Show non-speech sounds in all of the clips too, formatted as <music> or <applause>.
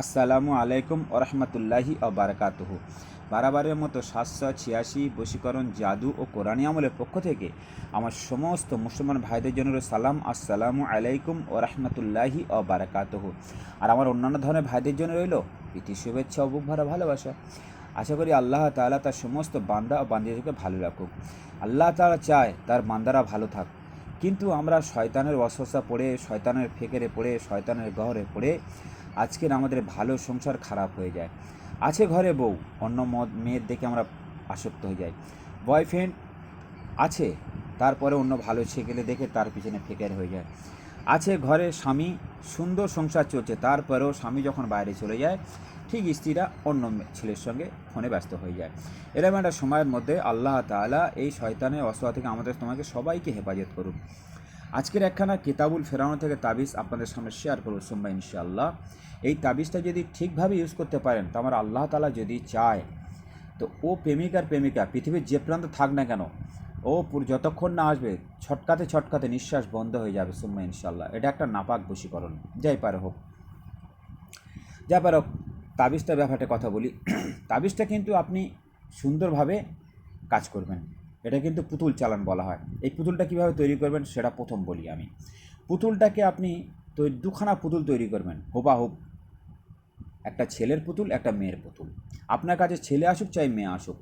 আসসালামু আলাইকুম ওরহমতুল্লাহি বারাকাতুহু। বারাবারের মতো সাতশো ছিয়াশি বশীকরণ জাদু ও কোরআনী আমলের পক্ষ থেকে আমার সমস্ত মুসলমান ভাইদের জন্য সালাম, আসসালামু আলাইকুম ওরহমতুল্লাহি বারাকাতুহু। আর আমার অন্যান্য ধরনের ভাইদের জন্য রইল প্রীতি, শুভেচ্ছা ও বুক ভরা ভালোবাসা। আশা করি আল্লাহ তাআলা তার সমস্ত বান্দা ও বান্দিদেরকে ভালো রাখুক। আল্লাহ তালা চায় তার বান্দারা ভালো থাক। কিন্তু আমরা শয়তানের অসস্যা পড়ে, শয়তানের ফেকেরে পড়ে, শয়তানের গহরে পড়ে আজকের আমাদের ভালো সংসার খারাপ হয়ে যায়। আছে ঘরে বউ, অন্য মদ, মেয়ের দেখে আমরা আসক্ত হয়ে যাই। বয়ফ্রেন্ড আছে, তারপরে অন্য ভালো ছেলে দেখে তার পিছনে ফেকের হয়ে যায়। আছে ঘরে স্বামী, সুন্দর সংসার চলছে, তারপরেও স্বামী যখন বাইরে চলে যায়, ঠিক স্ত্রীরা অন্য ছেলের সঙ্গে ফোনে ব্যস্ত হয়ে যায়। এরকম একটা সময়ের মধ্যে আল্লাহ তাআলা এই শয়তানের অস্ত্র থেকে আমাদের তোমাকে সবাইকে হেফাজত করুন আজকের একখানা কিতাবুল ফেরানো থেকে তাবিজ আপনাদের সামনে শেয়ার করব সোমবার ইনশাআল্লাহ। এই তাবিজটা যদি ঠিকভাবে ইউজ করতে পারেন, তো আমার আল্লাহ তালা যদি চায়, তো ও প্রেমিকার প্রেমিকা, পৃথিবীর যে প্রান্ত থাক না কেন, ও যতক্ষণ না আসবে, ছটকাতে ছটকাতে নিঃশ্বাস বন্ধ হয়ে যাবে সোম্মা ইনশাল্লাহ এটা একটা নাপাক বশীকরণ। যাই পারে হোক। যাই পারে হোক তাবিজটা ব্যাপারটা কথা বলি। <clears throat> তাবিজটা কিন্তু আপনি সুন্দরভাবে কাজ করবেন। এটা কিন্তু পুতুল চালান বলা হয়। এই পুতুলটা কীভাবে তৈরি করবেন সেটা প্রথম বলি আমি। পুতুলটাকে আপনি তৈরি দুখানা পুতুল তৈরি করবেন, হুবাহুব। একটা ছেলের পুতুল, একটা মেয়ের পুতুল। আপনার কাছে ছেলে আসুক চাই মেয়ে আসুক,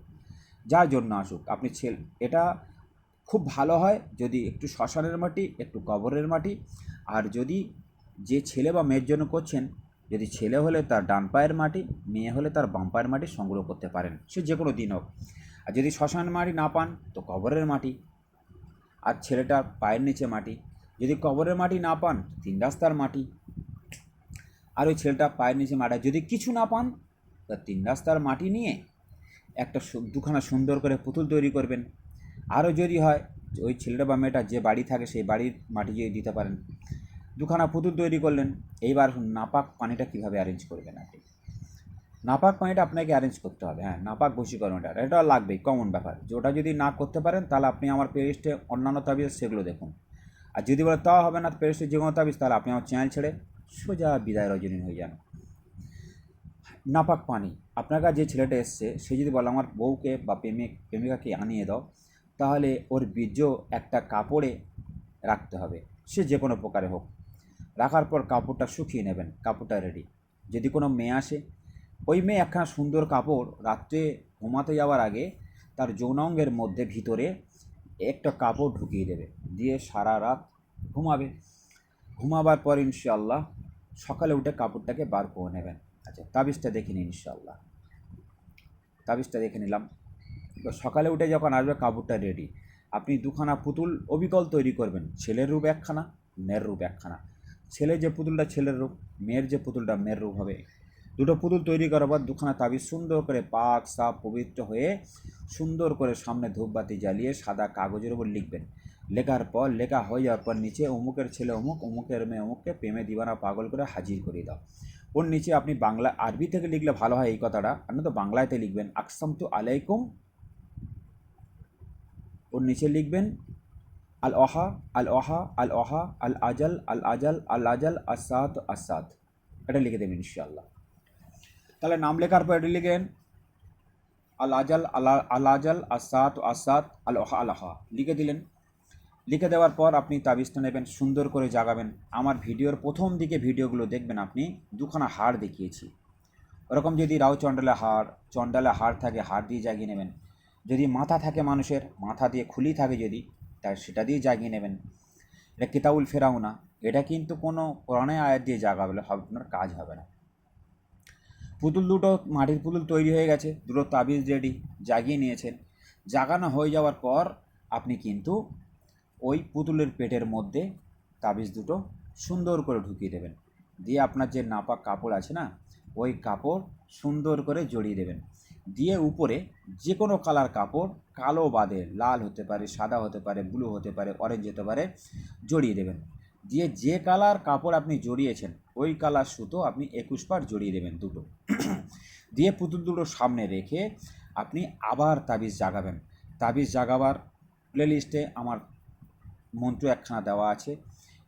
যার জন্য আসুক। আপনি ছেলে, এটা খুব ভালো হয় যদি একটু শ্মশানের মাটি, একটু কবরের মাটি। আর যদি যে ছেলে বা মেয়ের জন্য করছেন, যদি ছেলে হলে তার ডান পায়ের মাটি, মেয়ে হলে তার বাম পায়ের মাটি সংগ্রহ করতে পারেন। সে যে কোনো দিন হোক। আর যদি শ্মশান মাটি না পান, তো কবরের মাটি। আর ছেলেটার পায়ের নিচে মাটি। যদি কবরের মাটি না পান তিন রাস্তার মাটি। আর ওই ছেলেটা পায়ের নিচে মাটি। যদি কিছু না পান, তা তিন রাস্তার মাটি নিয়ে একটা দুখানা সুন্দর করে পুতুল তৈরি করবেন। আরও যদি হয় ওই ছেলেটা বা মেয়েটা যে বাড়ি থাকে, সেই বাড়ির মাটি যদি দিতে পারেন। দুখানা পুতুল তৈরি করলেন। এইবার নাপাক পানিটা কীভাবে অ্যারেঞ্জ করবেন আপনি? নাপাক পানিটা আপনাকে অ্যারেঞ্জ করতে হবে হ্যাঁ নাপাক বশীকরণটা এটা লাগবেই কমন ব্যাপার। যে ওটা যদি না করতে পারেন, তাহলে আপনি আমার প্লেলিস্টে অন্যান্য তাবিজ সেগুলো দেখুন। আর যদি বলে তাও হবে না প্লেলিস্টে যে কোনো তাবিজ তাহলে আপনি আমার চ্যানেল ছেড়ে সোজা বিদায় রজনী হয়ে যান। নাপাক পানি, আপনার কাছে যে ছেলেটা এসছে, সে যদি বলে, আমার বউকে বা প্রেমিক, প্রেমিকাকে আনিয়ে দাও, তাহলে ওর বীর্য একটা কাপড়ে রাখতে হবে, সে যে কোনো প্রকারে হোক। রাখার পর কাপড়টা শুকিয়ে নেবেন, কাপড়টা রেডি যদি কোনো মেয়ে আসে ওই মেয়ে একখানা সুন্দর কাপড় রাত্রে ঘুমাতে যাওয়ার আগে তার যৌনাঙ্গের মধ্যে ভিতরে একটা কাপড় ঢুকিয়ে দেবে। দিয়ে সারা রাত ঘুমাবে। ঘুমাবার পর ইনশাআল্লাহ সকালে উঠে কাপড়টাকে বার করে নেবেন। আচ্ছা তাবিজটা দেখে নিন ইনশাআল্লাহ। তাবিজটা দেখে নিলাম। সকালে উঠে যখন আসবে, কাপড়টা রেডি আপনি দুখানা পুতুল অবিকল তৈরি করবেন। ছেলের রূপ একখানা, মেয়ের রূপ একখানা। ছেলে যে পুতুলটা ছেলের রূপ, মেয়ের যে পুতুলটা মেয়ের রূপ হবে দুটো পুতুল তৈরি করার পর দুখানা তাবিজ সুন্দর করে পাক সাপ পবিত্র হয়ে সুন্দর করে সামনে ধূপবাতি জ্বালিয়ে সাদা কাগজের উপর লিখবেন। লেখার পর, লেখা হয়ে যাওয়ার পর নিচে অমুকের ছেলে অমুক, অমুকের মেয়ে অমুককে প্রেমে দিবানা পাগল করে হাজির করে দাও। ওর নিচে আপনি বাংলা, আরবি থেকে লিখলে ভালো হয় এই কথাটা। আপনি তো বাংলাতে লিখবেন। আকসাম তু আলাইকুম। ওর নিচে লিখবেন, আল অহা আল অহা আল অহা আল আজাল আল আজাল আল আজাল, আসাদ আসাদ। এটা লিখে দেবেন ইনশাআল্লাহ। তাহলে নাম লেখার পর এটা লিখেন আল আজাল আলা আল আজাল আসাদ আসাদ আল অহা আল আহা লিখে দিলেন। লিখে দেওয়ার পর আপনি তাবিজটা নেবেন, সুন্দর করে জাগাবেন। আমার ভিডিওর প্রথম দিকে ভিডিওগুলো দেখবেন আপনি, দুখানা হাড় দেখিয়েছি। ওরকম যদি রাও চণ্ডালে হাড় চণ্ডালে হাড় থাকে, হাড় দিয়ে জাগিয়ে নেবেন। যদি মাথা থাকে মানুষের, মাথা দিয়ে খুলি থাকে যদি তাই সেটা দিয়ে জাগিয়ে নেবেন। এটা কিতাবুল ফেরাও না এটা কিন্তু কোনো কোরআনে আয়াত দিয়ে জাগাবলে হবে আপনার কাজ হবে না। পুতুল দুটো মাটির পুতুল তৈরি হয়ে গেছে, দুটো তাবিজ রেডি জাগিয়ে নিয়েছেন জাগানো হয়ে যাওয়ার পর আপনি কিন্তু ওই পুতুলের পেটের মধ্যে তাবিজ দুটো সুন্দর করে ঢুকিয়ে দেবেন। দিয়ে আপনার যে নাপাক কাপড় আছে না, ওই কাপড় সুন্দর করে জড়িয়ে দেবেন। দিয়ে উপরে যে কোনো কালার কাপড়, কালো বাদে, লাল হতে পারে, সাদা হতে পারে, ব্লু হতে পারে অরেঞ্জ হতে পারে, জড়িয়ে দেবেন। দিয়ে যে কালার কাপড় আপনি জড়িয়েছেন, ওই কালার সুতো আপনি একুশ পার জড়িয়ে দেবেন দুটো। দিয়ে পুতুল দুটো সামনে রেখে আপনি আবার তাবিজ জাগাবেন। তাবিজ জাগাবার প্লেলিস্টে আমার মন্ত্র একখানা দেওয়া আছে।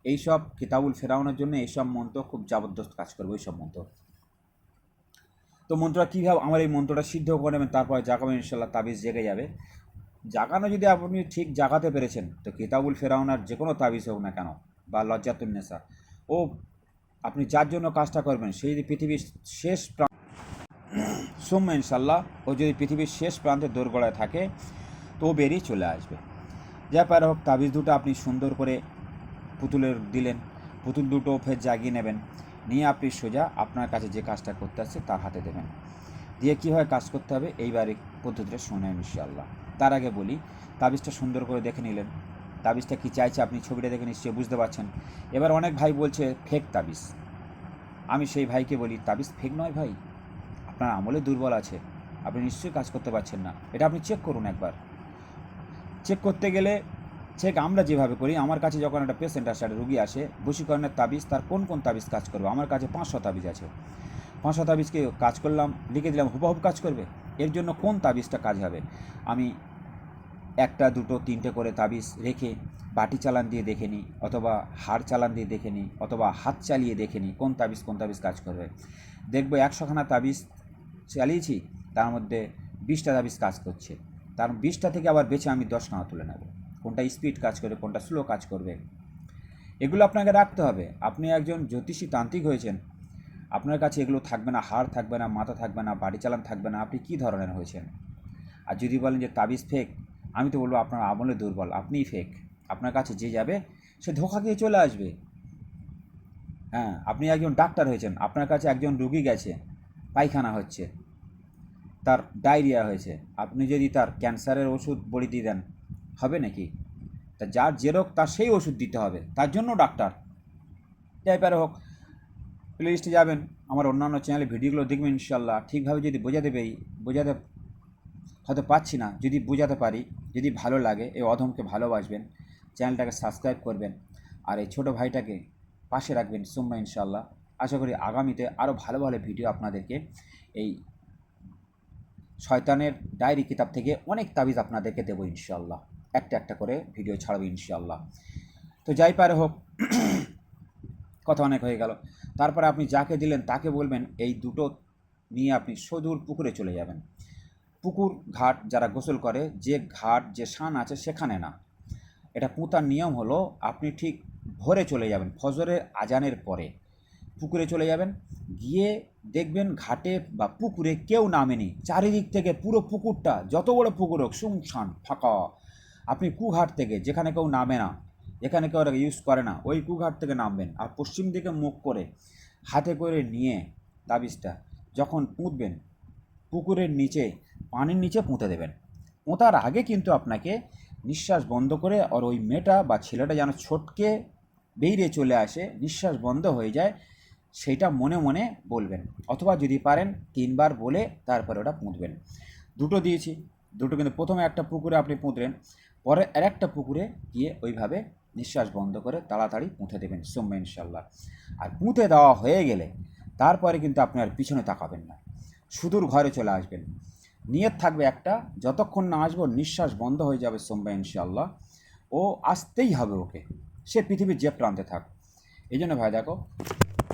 এইসব কিতাবুল ফেরাউনের জন্য এইসব মন্ত্র খুব জবরদস্ত কাজ করবে, ওইসব মন্ত্র। তো মন্ত্রটা কীভাবে আমার এই মন্ত্রটা সিদ্ধ করে নেবেন, তারপরে জাগাবেন ইনশাল্লাহ তাবিজ জেগে যাবে। জাগানো যদি আপনি ঠিক জাগাতে পেরেছেন, তো কিতাবুল ফেরাউনার যে কোনো তাবিজ হোক না কেন, বা লজ্জাতুন্নেসা ও, আপনি যার জন্য কাজটা করবেন, সেই পৃথিবীর শেষ সৌম্য ইনশাল্লাহ ও যদি পৃথিবীর শেষ প্রান্তে দোরগড়ায় থাকে তো ও বেরিয়ে চলে আসবে। যা পারে হোক, তাবিজ দুটো আপনি সুন্দর করে পুতুলের দিলেন, পুতুল দুটো ফের জাগিয়ে নেবেন, নিয়ে আপনি সোজা আপনার কাছে যে কাজটা করতে আসছে তার হাতে দেবেন। দিয়ে কীভাবে কাজ করতে হবে, এইবারে পদ্ধতিটা শোনেন ইনশাআল্লাহ। তার আগে বলি, তাবিজটা সুন্দর করে দেখে নিলেন। তাবিজটা কী চাইছে আপনি ছবিটা দেখে নিশ্চয়ই বুঝতে পারছেন। এবার অনেক ভাই বলছে, ফেক তাবিজ। আমি সেই ভাইকে বলি, তাবিজ ফেক নয় ভাই আপনার আমলে দুর্বল আছে। আপনি নিশ্চয়ই কাজ করতে পারছেন না। এটা আপনি চেক করুন একবার। চেক করতে গেলে চেক আমরা যেভাবে করি, আমার কাছে যখন একটা পেশেন্ট আসে, একটা রুগী আসে, বশীকরণের তাবিজ, তার কোন কোন তাবিজ কাজ করবে? আমার কাছে পাঁচশো তাবিজ আছে। পাঁচশো তাবিজকে কাজ করলাম, লিখে দিলাম হুবহুব কাজ করবে? এর জন্য কোন তাবিজটা কাজ হবে? আমি একটা, দুটো, তিনটে করে তাবিজ রেখে বাটি চালান দিয়ে দেখে নিই, অথবা হাড় চালান দিয়ে দেখে নিই, অথবা হাত চালিয়ে দেখে নিই কোন তাবিজ কোন তাবিজ কাজ করবে। দেখব একশোখানা তাবিজ চালিয়েছি, তার মধ্যে বিশটা তাবিজ কাজ করছে। তার বিশটা থেকে আবার বেছে আমি দশখানা তুলে নেব। কোনটা স্পিড কাজ করবে, কোনটা স্লো কাজ করবে। এগুলো আপনাকে রাখতে হবে। আপনি একজন জ্যোতিষী তান্ত্রিক হয়েছেন। আপনার কাছে এগুলো থাকবে না, হাড় থাকবে না, মাথা থাকবে না, বাড়ি চালান থাকবে না, আপনি কী ধরনের হয়েছেন? আর যদি বলেন যে তাবিজ ফেক আমি তো বলব আপনার আমলে দুর্বল, আপনিই ফেক আপনার কাছে যে যাবে, সে ধোকা খেয়ে চলে আসবে। হ্যাঁ আপনি একজন ডাক্তার হয়েছেন, আপনার কাছে একজন রুগী গেছে। পায়খানা হচ্ছে, তার ডায়রিয়া হয়েছে। আপনি যদি তার ক্যান্সারের ওষুধ বড়ি দিয়ে দেন, হবে নাকি? তা যার যে রোগ, তার সেই ওষুধ দিতে হবে। তার জন্য ডাক্তার। যাই পারে হোক প্লেলিস্টে যাবেন, আমার অন্যান্য চ্যানেলে ভিডিওগুলো দেখবেন ইনশাল্লাহ ঠিকভাবে যদি বোঝাতে পারি বোঝাতে হয়তো পাচ্ছি না। যদি বোঝাতে পারি, যদি ভালো লাগে, এই অধমকে ভালোবাসবেন চ্যানেলটাকে সাবস্ক্রাইব করবেন। আর এই ছোটো ভাইটাকে পাশে রাখবেন সোম্মা ইনশাল্লাহ আশা করি আগামীতে আরও ভালো ভালো ভিডিও আপনাদেরকে এই শয়তানের ডায়েরি কিতাব থেকে অনেক তাবিজ আপনাদেরকে দেবো ইনশাল্লাহ একটা একটা করে ভিডিও ছাড়বো ইনশাল্লাহ তো যাই পারে হোক, কথা অনেক হয়ে গেল। তারপরে আপনি যাকে দিলেন তাকে বলবেন, এই দুটো নিয়ে আপনি সদূর পুকুরে চলে যাবেন। পুকুর ঘাট যারা গোসল করে, যে ঘাট, যে শান আছে সেখানে না। এটা পুঁতার নিয়ম হলো, আপনি ঠিক ভোরে চলে যাবেন, ফজরের আজানের পরে। পুকুরে চলে যাবেন। গিয়ে দেখবেন ঘাটে বা পুকুরে কেউ নামেনি। চারিদিক থেকে পুরো পুকুরটা, যত বড় পুকুর হোক, শুনশান, ফাঁকা। আপনি কুঘাট থেকে, যেখানে কেউ নামে না, যেখানে কেউ ইউজ করে না, ওই কুঘাট থেকে নামবেন। আর পশ্চিম দিকে মুখ করে, হাতে করে নিয়ে তাবিজটা, যখন পুঁতবেন, পুকুরের নিচে, পানির নিচে পুঁতে দেবেন। পোঁতার আগে কিন্তু আপনাকে নিঃশ্বাস বন্ধ করে আর ওই মেয়েটা বা ছেলেটা যেন ছোটকে বেরিয়ে চলে আসে, নিঃশ্বাস বন্ধ হয়ে যায় সেইটা মনে মনে বলবেন। অথবা যদি পারেন তিনবার বলে তারপরে ওটা পুঁতবেন। দুটো দিয়েছি, দুটো কিন্তু প্রথমে একটা পুকুরে আপনি পুঁতলেন, পরে আর একটা পুকুরে গিয়ে ওইভাবে নিঃশ্বাস বন্ধ করে তাড়াতাড়ি পুঁতে দেবেন সোম্য ইনশাল্লাহ আর পুঁতে দেওয়া হয়ে গেলে তারপরে কিন্তু আপনি আর পিছনে তাকাবেন না। সুদূর ঘরে চলে আসবেন। নিয়ত থাকবে একটা, যতক্ষণ না আসব নিঃশ্বাস বন্ধ হয়ে যাবে সোমবার ইনশাল্লাহ ও আসতেই হবে ওকে। সে পৃথিবীর যে প্রান্তে থাক এই জন্য ভাই দেখো,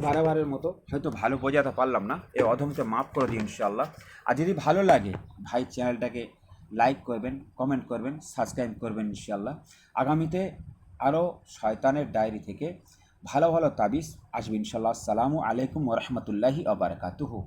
বারবারের মতো হয়তো ভালো বোঝাতে পারলাম না। এই অধমকে মাফ করে দিই ইনশাল্লাহ আর যদি ভালো লাগে, ভাই চ্যানেলটাকে লাইক করবেন, কমেন্ট করবেন, সাবস্ক্রাইব করবেন ইনশাল্লাহ আগামীতে আরও শয়তানের ডায়েরি থেকে ভালো ভালো তাবিজ আসবে ইনশাল্লাহ আসসালামু আলাইকুম ওরহমতুল্লাহি আবরকাতুহু